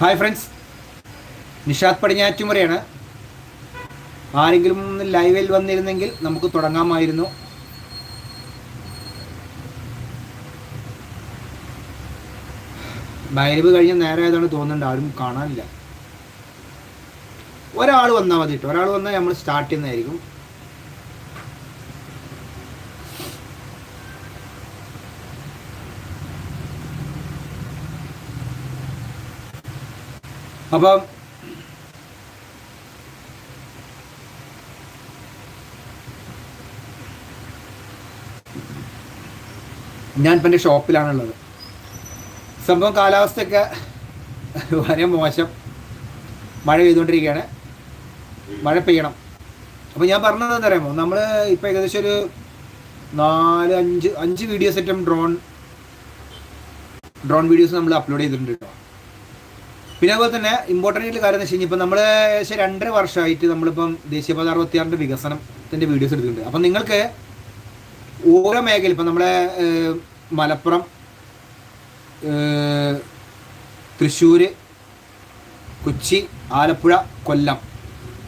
Hi friends Nishad പടിഞ്ഞാറ്റുമുറയാണ്. ആരെങ്കിലും ഒന്ന് ലൈവിൽ വന്നിരുന്നെങ്കിൽ നമുക്ക് തുടങ്ങാമായിരുന്നു. ബൈരവ് കഴിഞ്ഞ നേരെ ആയതാണ് തോന്നുന്നുണ്ട് ആരും കാണാനില്ല. ഒരാൾ വന്നാൽ മതി കേട്ടോ ഒരാൾ വന്നാൽ നമ്മൾ സ്റ്റാർട്ട് ചെയ്യുന്നതായിരിക്കും. അപ്പം ഞാൻ ഇപ്പം എന്റെ ഷോപ്പിലാണുള്ളത്. സംഭവം കാലാവസ്ഥയൊക്കെ വളരെ മോശം. മഴ പെയ്തുകൊണ്ടിരിക്കുകയാണ്. മഴ പെയ്യണം. അപ്പോൾ ഞാൻ പറഞ്ഞത് എന്താ പറയുമ്പോൾ നമ്മൾ ഇപ്പോൾ ഏകദേശം ഒരു നാല് അഞ്ച് അഞ്ച് വീഡിയോ സെറ്റും ഡ്രോൺ ഡ്രോൺ വീഡിയോസ് നമ്മൾ അപ്ലോഡ് ചെയ്തിട്ടുണ്ട് കേട്ടോ. പിന്നെ അതുപോലെ തന്നെ ഇമ്പോർട്ടന്റ് ആയിട്ടുള്ള കാര്യം എന്ന് വെച്ച് കഴിഞ്ഞാൽ ഇപ്പം നമ്മൾ ഏകദേശം രണ്ടര വർഷമായിട്ട് നമ്മളിപ്പം ദേശീയപാത അറുപത്തിയാറിന്റെ വികസനത്തിന്റെ വീഡിയോസ് എടുത്തിട്ടുണ്ട്. അപ്പം നിങ്ങൾക്ക് ഓരോ മേഖല ഇപ്പം നമ്മളെ മലപ്പുറം തൃശ്ശൂർ കൊച്ചി ആലപ്പുഴ കൊല്ലം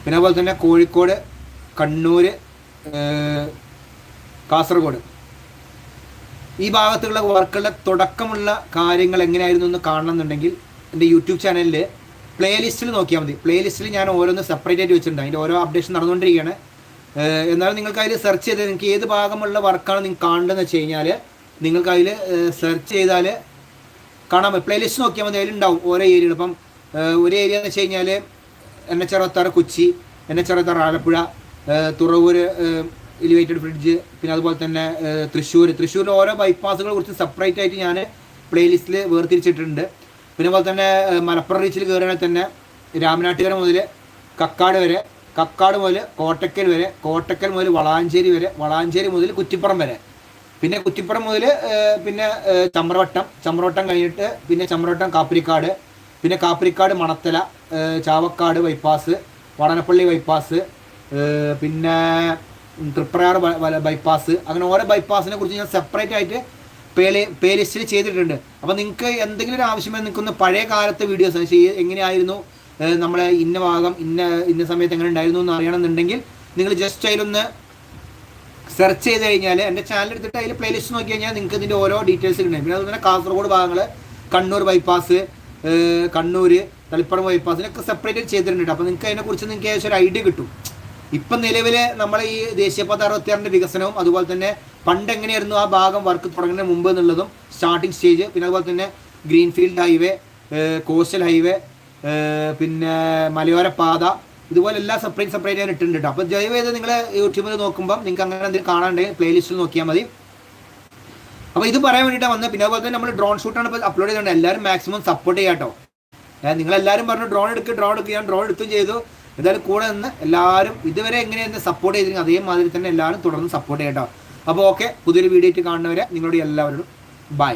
പിന്നെ അതുപോലെ തന്നെ കോഴിക്കോട് കണ്ണൂർ കാസർഗോഡ്. ഈ ഭാഗത്തുള്ള വർക്കുകളുടെ തുടക്കമുള്ള കാര്യങ്ങൾ എങ്ങനെയായിരുന്നു എന്ന് കാണണമെന്നുണ്ടെങ്കിൽ എന്റെ യൂട്യൂബ് ചാനലിൽ പ്ലേലിസ്റ്റിൽ നോക്കിയാൽ മതി. പ്ലേലിസ്റ്റിൽ ഞാൻ ഓരോന്ന് സെപ്പറേറ്റ് ആയിട്ട് വെച്ചിട്ടുണ്ട്. അതിന്റെ ഓരോ അപ്ഡേഷൻ നടന്നുകൊണ്ടിരിക്കുകയാണ്. എന്നാലും നിങ്ങൾക്ക് അതിൽ സെർച്ച് ചെയ്ത് നിങ്ങൾക്ക് ഏത് ഭാഗമുള്ള വർക്കാണ് നിങ്ങൾക്ക് കാണേണ്ടതെന്ന് വെച്ച് കഴിഞ്ഞാൽ നിങ്ങൾക്ക് അതിൽ സെർച്ച് ചെയ്താൽ കാണാൻ പറ്റും. പ്ലേലിസ്റ്റ് നോക്കിയാൽ മതി. അതിലുണ്ടാവും ഓരോ ഏരിയകൾ. ഇപ്പം ഒരു ഏരിയ എന്ന് വെച്ച് കഴിഞ്ഞാൽ എൻ എച്ച് അറുപത്താറ് കൊച്ചി എൻ എച്ച് അറുപത്താറ് ആലപ്പുഴ തുറവൂർ എലിവേറ്റഡ് ബ്രിഡ്ജ് പിന്നെ അതുപോലെ തന്നെ തൃശ്ശൂർ തൃശ്ശൂരിൽ ഓരോ ബൈപ്പാസുകളെ കുറിച്ച് സെപ്പറേറ്റ് ആയിട്ട് ഞാൻ പ്ലേലിസ്റ്റിൽ വേർതിരിച്ചിട്ടുണ്ട്. പിന്നെ അതുപോലെ തന്നെ മലപ്പുറം റീച്ചിൽ കയറുകയാണെങ്കിൽ തന്നെ രാമനാട്ടുകര മുതൽ കക്കാട് വരെ കക്കാട് മുതൽ കോട്ടക്കൽ വരെ കോട്ടക്കൽ മുതൽ വളാഞ്ചേരി വരെ വളാഞ്ചേരി മുതൽ കുറ്റിപ്പുറം വരെ. പിന്നെ കുറ്റിപ്പുറം മുതൽ പിന്നെ ചമ്രവട്ടം. ചമ്രവട്ടം കഴിഞ്ഞിട്ട് പിന്നെ ചമ്രവട്ടം കാപ്പിരിക്കാട്. പിന്നെ കാപ്പിരിക്കാട് മണത്തല ചാവക്കാട് ബൈപ്പാസ് വടനപ്പള്ളി ബൈപ്പാസ് പിന്നെ ബ- ബൈപ്പാസ് അങ്ങനെ ഓരോ ബൈപ്പാസിനെ കുറിച്ച് ഞാൻ സെപ്പറേറ്റ് ആയിട്ട് പേലി പ്ലേ ലിസ്റ്റിൽ ചെയ്തിട്ടുണ്ട്. അപ്പോൾ നിങ്ങൾക്ക് എന്തെങ്കിലും ഒരു ആവശ്യമായി നിൽക്കുന്ന പഴയ കാലത്തെ വീഡിയോസ് എങ്ങനെയായിരുന്നു നമ്മളെ ഇന്ന ഭാഗം ഇന്ന ഇന്ന സമയത്ത് എങ്ങനെ ഉണ്ടായിരുന്നു എന്ന് അറിയണമെന്നുണ്ടെങ്കിൽ നിങ്ങൾ ജസ്റ്റ് അതിലൊന്ന് സെർച്ച് ചെയ്ത് കഴിഞ്ഞാൽ എന്റെ ചാനൽ എടുത്തിട്ട് അതിൽ പ്ലേലിസ്റ്റ് നോക്കി കഴിഞ്ഞാൽ നിങ്ങൾക്ക് ഇതിന്റെ ഓരോ ഡീറ്റെയിൽസ് കിട്ടും. പിന്നെ അതുപോലെ കാസർഗോഡ് ഭാഗങ്ങൾ കണ്ണൂർ ബൈപ്പാസ് കണ്ണൂർ തളിപ്പറം ബൈപ്പാസിനൊക്കെ സെപ്പറേറ്റ് ചെയ്തിട്ടുണ്ട്. അപ്പോൾ നിങ്ങൾക്ക് അതിനെക്കുറിച്ച് നിങ്ങൾക്ക് ഏകദേശം ഒരു ഐഡിയ കിട്ടും. ഇപ്പം നിലവിൽ നമ്മളെ ഈ ദേശീയപാത അറുപത്തിയാറിന്റെ വികസനവും അതുപോലെ തന്നെ പണ്ട് എങ്ങനെയായിരുന്നു ആ ഭാഗം വർക്ക് തുടങ്ങുന്നതിന് മുമ്പ് എന്നുള്ളതും സ്റ്റാർട്ടിംഗ് സ്റ്റേജ് പിന്നെ അതുപോലെ തന്നെ ഗ്രീൻഫീൽഡ് ഹൈവേ കോസ്റ്റൽ ഹൈവേ പിന്നെ മലയോര പാത ഇതുപോലെ എല്ലാം സെപ്പറേറ്റ് സെപ്പറേറ്റ് ആയിട്ട് ഇട്ടിട്ടുണ്ട്. അപ്പോൾ ദയവ് ചെയ്ത് നിങ്ങൾ യൂട്യൂബിൽ നോക്കുമ്പോൾ നിങ്ങൾക്ക് അങ്ങനെ എന്തെങ്കിലും കാണാണ്ടെങ്കിൽ പ്ലേലിസ്റ്റിൽ നോക്കിയാൽ മതി. അപ്പോൾ ഇത് പറയാൻ വേണ്ടിയിട്ടാണ് വന്നത്. പിന്നെ അതുപോലെ തന്നെ നമ്മൾ ഡ്രോൺ ഷൂട്ടാണ് ഇപ്പോൾ അപ്ലോഡ് ചെയ്തിട്ടുണ്ട് എല്ലാവരും മാക്സിമം സപ്പോർട്ട് ചെയ്യാം കേട്ടോ നിങ്ങളെല്ലാവരും പറഞ്ഞു ഡ്രോൺ എടുക്കുക ഡ്രോൺ എടുക്കുക ഞാൻ ഡ്രോൺ എടുത്തും ചെയ്തു. എന്തായാലും കൂടെ നിന്ന് എല്ലാവരും ഇതുവരെ എങ്ങനെയെന്ന് സപ്പോർട്ട് ചെയ്തിരുന്നു അതേമാതിരി തന്നെ എല്ലാവരും തുടർന്ന് സപ്പോർട്ട് ചെയ്യട്ടോ. അപ്പോൾ ഓക്കെ പുതിയൊരു വീഡിയോ ആയിട്ട് കാണുന്നവരെ നിങ്ങളോട് എല്ലാവരോടും ബൈ